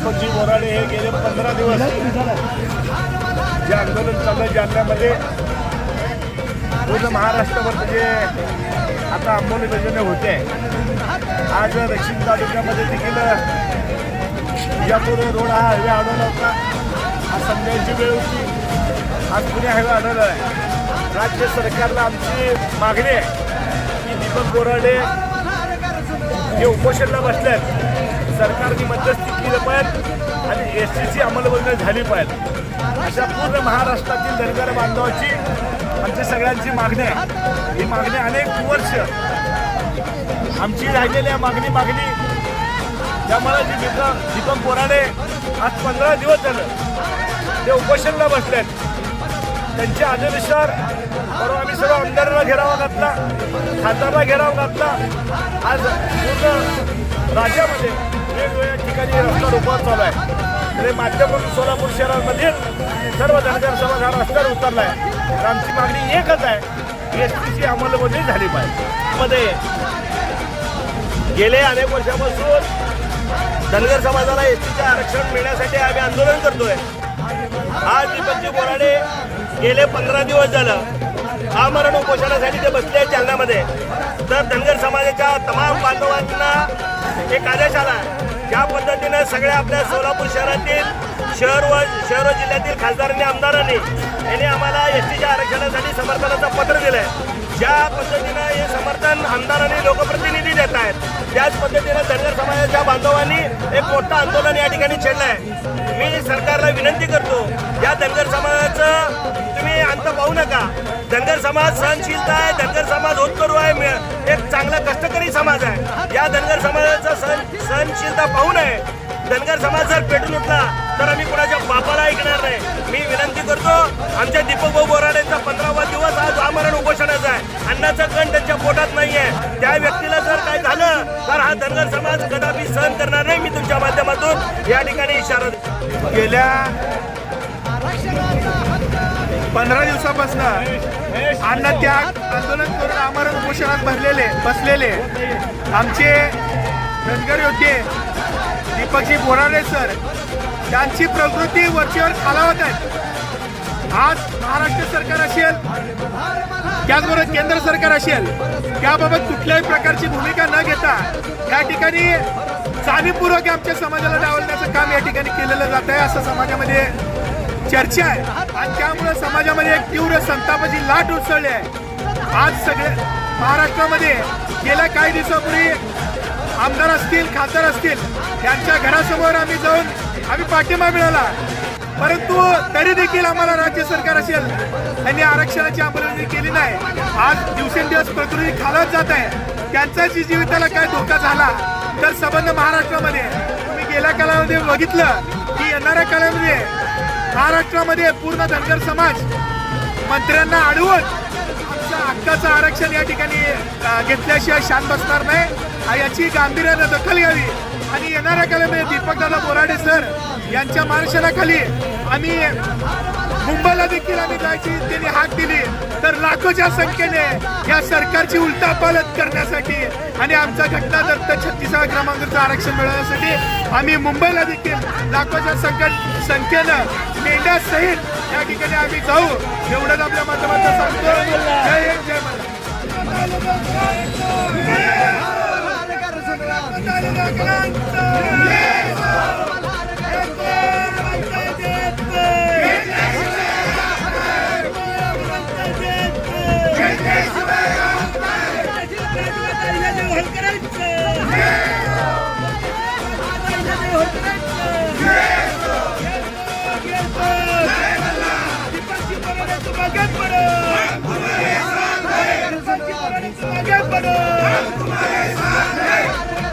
दीपकजी बोराडे हे गेले पंधरा दिवस. जे आंदोलन चाललं जालन्यामध्ये. पूर्ण महाराष्ट्रावर जे आता अंमलबजावणी होते. आज दक्षिण तालुक्यामध्ये देखील यापूर्वी रोड हा हायवे अडवला होता. आज संध्याची वेळ होती. आज पुणे हायवे अडवला आहे राज्य सरकारला आमची मागणी आहे की दीपक बोराडे जे उपोषणला बसले आहेत सरकारने मध्यस्थी केली पाहिजे आणि एस टीची अंमलबजावणी झाली पाहिजे. अशा पूर्ण महाराष्ट्रातील धनगर बांधवाची आमची सगळ्यांची मागणी आहे. ही मागणी अनेक वर्ष आमची राहिलेल्या मागणी मागणी. त्यामुळे जी दीपक दीपक बोराडे आज पंधरा दिवस झालं. ते उपोषणला बसलेत. त्यांच्या आदेशानुसार बरोबर आम्ही सर्व आमदारांना घेरावा घातला खासदारला घेरावा घातला. आज पूर्ण राज्यामध्ये ठिकाणी रस्ता रोखवर चालू आहे. तरी माध्यमून सोलापूर शहरामध्ये सर्व धनगर समाज हा रस्त्यावर उतरला आहे तर आमची मागणी एकच आहे एस टीची अंमलबजावणी झाली पाहिजे. मध्ये गेले अनेक वर्षापासून धनगर समाजाला एस टीचे आरक्षण मिळण्यासाठी आम्ही आंदोलन करतोय. आज दीपकजी बोराडे गेले पंधरा दिवस झालं. आमरण उपोषणासाठी ते बसले आहेत जालन्यामध्ये. तर धनगर समाजाच्या तमाम बांधवांना एक आदेश आला ज्या पद्धतीनं सगळ्या आपल्या सोलापूर शहरातील शहर व शहर व जिल्ह्यातील खासदारांनी आमदारांनी यांनी आम्हाला एस टीच्या आरक्षणासाठी समर्थनाचं पत्र दिलं आहे ज्या पद्धतीनं हे समर्थन आमदार आणि लोकप्रतिनिधी देत आहेत त्याच पद्धतीनं धनगर समाजाच्या बांधवांनी एक मोठं आंदोलन या ठिकाणी छेडलं आहे मी सरकारला विनंती करतो या धनगर समाजाचं तुम्ही अंत पाहू नका. धनगर समाज सहनशीलता आहे धनगर समाज होत सहनशीलता पाहू नये. धनगर समाज जर पेटून उठला तर आम्ही कोणाच्या बापाला ऐकणार नाही. मी विनंती करतो आमच्या दीपक भाऊ बोराडेचा पंधरावा दिवस आज आमरण उपोषणाचा आहे. अन्नाचा कण त्यांच्या पोटात नाहीये. त्या व्यक्तीला जर काय झालं तर हा धनगर समाज कदापि सहन करणार नाही. मी तुमच्या माध्यमातून या ठिकाणी इशारा गेल्या पंधरा दिवसापासून अन्न त्याग आंदोलन करून आमरण उपोषणात भरलेले बसलेले आमचे धनगर योद्धे दीपकजी बोराडे सर त्यांची प्रकृती वरचीवर खालावत आहे आज महाराष्ट्र सरकार असेल त्याचबरोबर केंद्र सरकार असेल त्याबाबत कुठल्याही प्रकारची भूमिका न घेता या ठिकाणी जाणीवपूर्वक आमच्या समाजाला डावलण्याचं काम या ठिकाणी केलेलं जात आहे असं समाजामध्ये चर्चा आहे. आणि त्यामुळे समाजामध्ये एक तीव्र संतापाची लाट उसळली आहे. आज सगळे महाराष्ट्रामध्ये गेल्या काही दिवसापूर्वी आमदार असतील खासदार असतील त्यांच्या घरासमोर आम्ही जाऊन आम्ही पाठिंबा मिळाला परंतु तरी देखील आम्हाला राज्य सरकार असेल त्यांनी आरक्षणाची अंमलबजावणी केली नाही. आज दिवसेंदिवस प्रकृती खालत जात आहे. त्यांचा जी जीविताला काय धोका झाला तर संबंध महाराष्ट्रामध्ये. तुम्ही गेल्या काळामध्ये बघितलं की येणाऱ्या काळामध्ये महाराष्ट्रामध्ये पूर्ण धनगर समाज मंत्र्यांना अडवून हक्काचं आरक्षण या ठिकाणी घेतल्याशिवाय शांत बसणार नाही. याची गांभीर्यानं दखल घ्यावी. आणि येणाऱ्या काळामध्ये दीपकदादा बोराडे सर यांच्या मार्गदर्शनाखाली आम्ही मुंबईला देखील आम्ही जायची त्यांनी हाक दिली. तर लाखोच्या संख्येने या सरकारची उलटा पालत करण्यासाठी आणि आमचा घटना दत्त छत्तीसाव्या क्रमांकाचं आरक्षण मिळवण्यासाठी आम्ही मुंबईला देखील लाखोच्या संख्या संख्येनं मेंढ्यासहित या ठिकाणी आम्ही जाऊ. एवढंच आपल्या माध्यमातून सांगतो. जय हिंद जय महाराष्ट्र आरक्षणाचा हक्क आम्ही मिळवणार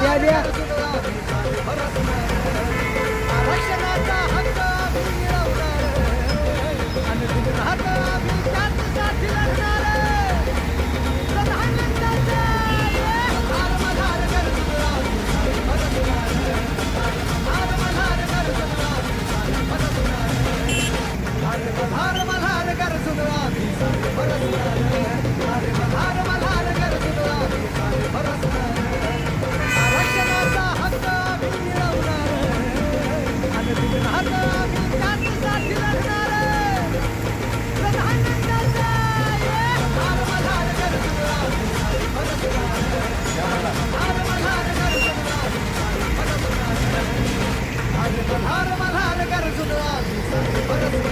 เดี๋ยวเดี๋ยว मल्हार मल्हार गरजून आम्ही सर्व